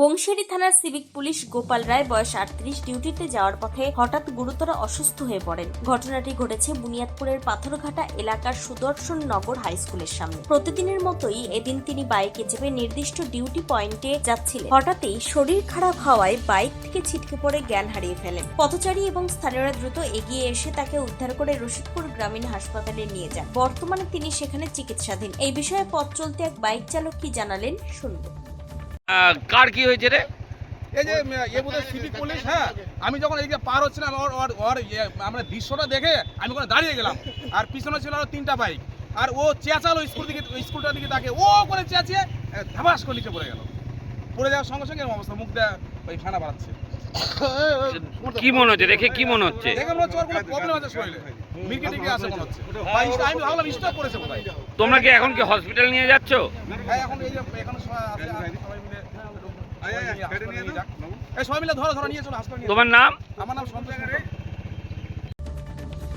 বংশেরি থানার civic police Gopal রায় বয়স আটত্রিশ ডিউটিতে যাওয়ার পথে হঠাৎ গুরুতর অসুস্থ হয়ে পড়েন। ঘটনাটি ঘটেছে বুনিয়াদপুরের পাথরঘাটা এলাকার সুদর্শন নগর হাই স্কুলের সামনে। প্রতিদিনের মতোই এদিন তিনি বাইকে চেপে নির্দিষ্ট ডিউটি পয়েন্টে যাচ্ছিলেন। হঠাৎই শরীর খারাপ হওয়ায় বাইক থেকে ছিটকে পড়ে জ্ঞান হারিয়ে ফেলেন। পথচারী এবং স্থানীয়রা দ্রুত এগিয়ে এসে তাকে উদ্ধার করে রশিদপুর গ্রামীণ হাসপাতালে নিয়ে যান। বর্তমানে তিনি সেখানে চিকিৎসাধীন। এই বিষয়ে পথ চলতে এক বাইক চালক কি জানালেন, শুনব। কার কি হয়েছে রে? এই যে এ বোধহয় সিভিক পুলিশ হ্যাঁ? আমি যখন এইদিকে পার হচ্ছিলাম ওর ওর ওর ইয়ে, আমরা দৃশ্যটা দেখে আমি ওখানে দাঁড়িয়ে গেলাম। আর পিছনে ছিল আরও তিনটা বাইক। আর ও চেঁচালো স্কুল দিকে ওই স্কুলটার দিকে তাকে। ও করে চেঁচিয়ে ধাবাস করে নিচে পড়ে গেল। পড়ে যাওয়ার সঙ্গে সঙ্গে এরকম অবস্থা মুখ দেয়া ওই খানা বাড়াচ্ছে। কি মনে হচ্ছে? দেখে কি মনে হচ্ছে? দেখে মনে হচ্ছে ওর কোনো প্রবলেম আছে শরীরে। মিরকে টিকে আছে মনে হচ্ছে। বা আমি ভাবলাম স্টপ করেছে তোমরা কি এখন কি হসপিটাল নিয়ে যাচ্ছ? হ্যাঁ এখন এই যে এখানে আছে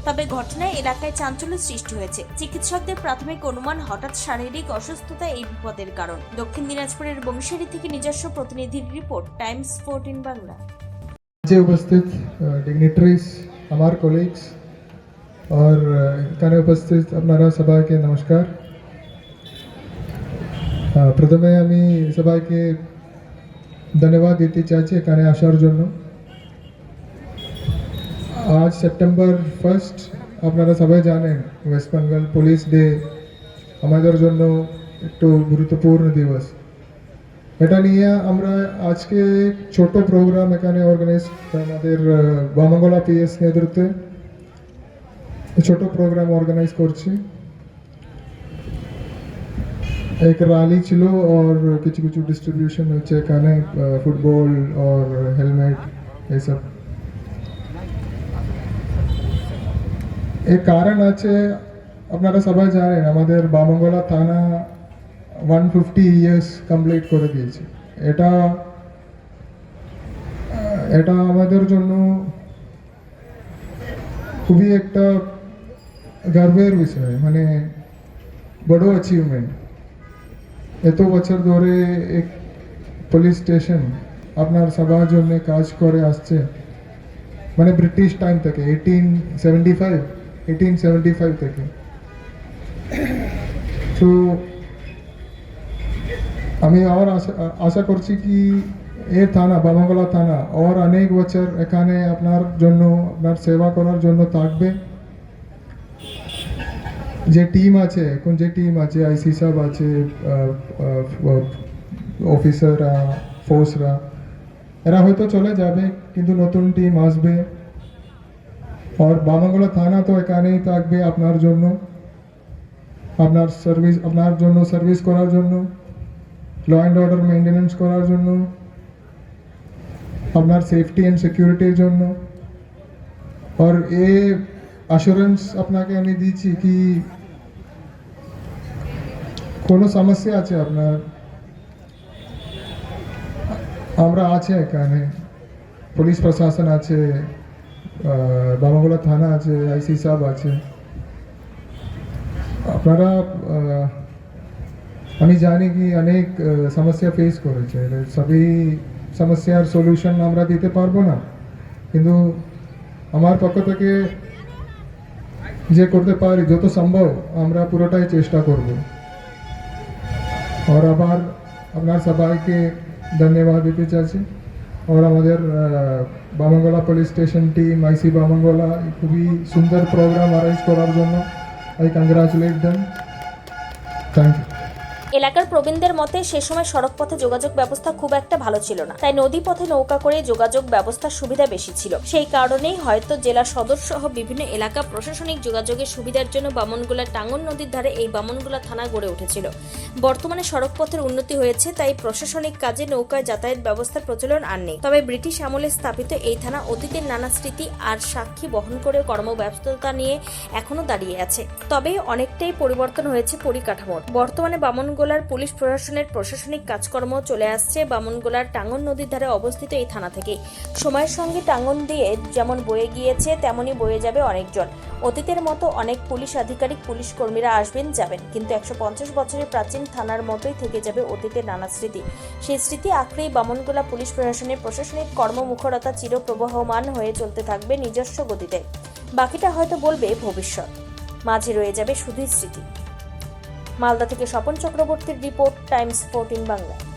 তবে ঘটনায় এলাকায় চাঞ্চল্য সৃষ্টি হয়েছে। চিকিৎসকদের প্রাথমিক অনুমান হঠাৎ শারীরিক অসুস্থতা এই বিপদের কারণ। দক্ষিণ দিনাজপুরের বংশারী থেকে নিজস্ব প্রতিনিধির রিপোর্ট টাইমস ফোরটিন বাংলা। যে উপস্থিত ডিগনিটারিজ আমার কলিগস और এখানে উপস্থিত আপনারা সবাইকে নমস্কার। প্রথমে আমি সবাইকে ধন্যবাদ দিতে চাইছি এখানে আসার জন্য। আজ সেপ্টেম্বর ফার্স্ট আপনারা সবাই জানেন ওয়েস্ট বেঙ্গল পুলিশ ডে আমাদের জন্য একটু গুরুত্বপূর্ণ দিবস। এটা নিয়ে আমরা আজকে ছোট প্রোগ্রাম এখানে অর্গানাইজ আমাদের বামাঙ্গলা পিএস নেতৃত্বে ছোট প্রোগ্রাম অর্গানাইজ করছি। এক করবালি ছিল আর কিছু কিছু ডিস্ট্রিবিউশন হচ্ছে এখানে ফুটবল আর হেলমেট এসব এর কারণ আছে আপনারা সবাই জানেন আমাদের বামঙ্গলা থানা ওয়ান ফিফটি ইয়ার্স কমপ্লিট করে দিয়েছে এটা এটা আমাদের জন্য খুবই একটা গর্বের বিষয় মানে বড় অ্যাচিভমেন্ট এত বছর ধরে এক পুলিশ স্টেশন আপনার সবার জন্য কাজ করে আসছে। মানে ব্রিটিশ টাইম থেকে eighteen seventy five eighteen seventy five থেকে। তো আমি আর আশা আশা করছি কি এ থানা বামাগোলা থানা, আর অনেক বছর এখানে আপনার জন্য, আপনার সেবা করার জন্য থাকবে। যে টিম আছে, এখন যে টিম আছে আইসি সাহেব আছে অফিসাররা ফোর্সরা এরা হয়তো চলে যাবে, কিন্তু নতুন টিম আসবে। আর বামাগোলা থানা তো এখানেই থাকবে আপনার জন্য, আপনার সার্ভিস আপনার জন্য সার্ভিস করার জন্য ল অ্যান্ড অর্ডার মেনটেনেন্স করার জন্য, আপনার সেফটি অ্যান্ড সিকিউরিটির জন্য। আর এ অ্যাসুরেন্স আপনাকে আমি দিচ্ছি কি কোনো সমস্যা আছে আপনার? আমরা আছে এখানে। পুলিশ প্রশাসন আছে বামাগোলা থানা আছে, আইসি সাহেব আছে। আপনারা আমি জানি কি অনেক সমস্যা ফেস করেছে। সবই সমস্যার সলিউশন আমরা দিতে পারব না। কিন্তু আমার পক্ষ থেকে যে করতে পারি, যত সম্ভব আমরা পুরোটাই চেষ্টা করব। আর আবার আপনার সবাইকে ধন্যবাদ দিতে চাইছি আর আমাদের Bamangola police station team IC Bamangola খুবই সুন্দর প্রোগ্রাম অ্যারেঞ্জ করার জন্য I congratulate them thank you এলাকার প্রবীণদের মতে, সে সময় সড়ক পথে যোগাযোগ ব্যবস্থা খুব একটা ভালো ছিল না। তাই নদী পথে নৌকা করে যোগাযোগ ব্যবস্থার সুবিধা বেশি ছিল। সেই কারণেই হয়তো জেলা সদর সহ বিভিন্ন এলাকা প্রশাসনিক যোগাযোগের সুবিধার জন্য বামনগোলা টাঙ্গন নদীর ধারে এই বামনগোলা থানা গড়ে উঠেছিল। বর্তমানে সড়ক পথের উন্নতি হয়েছে, তাই প্রশাসনিক কাজে নৌকায় যাতায়াত ব্যবস্থার প্রচলন আর নেই। তবে ব্রিটিশ আমলে স্থাপিত এই থানা অতীতের নানা স্মৃতি আর সাক্ষী বহন করে কর্মব্যস্ততা নিয়ে এখনও দাঁড়িয়ে আছে। তবে অনেকটাই পরিবর্তন হয়েছে পরিকাঠামোর। বর্তমানে বামনগোলা বামনগোলার পুলিশ প্রশাসনের প্রশাসনিক কাজকর্ম চলে আসছে। বামনগোলার টাঙ্গন নদীর ধারে অবস্থিত এই থানা থেকে সময়ের সঙ্গে টাঙ্গন দিয়ে যেমন বয়ে গিয়েছে, তেমনই বয়ে যাবে অনেকজন। অতীতের মতো অনেক পুলিশ আধিকারিক, পুলিশ কর্মীরা আসবেন, যাবেন। কিন্তু একশো পঞ্চাশ বছরের প্রাচীন থানার মতোই থেকে যাবে অতীতের নানা স্মৃতি। সেই স্মৃতি আঁকড়েই বামনগোলা পুলিশ প্রশাসনের প্রশাসনিক কর্মমুখরতা চিরপ্রবাহমান হয়ে চলতে থাকবে নিজস্ব গতিতে। বাকিটা হয়তো বলবে ভবিষ্যৎ। মাঝে রয়ে যাবে শুধুই স্মৃতি। মালদা থেকে স্বপন চক্রবর্তীর রিপোর্ট টাইমস ফোরটিন বাংলা।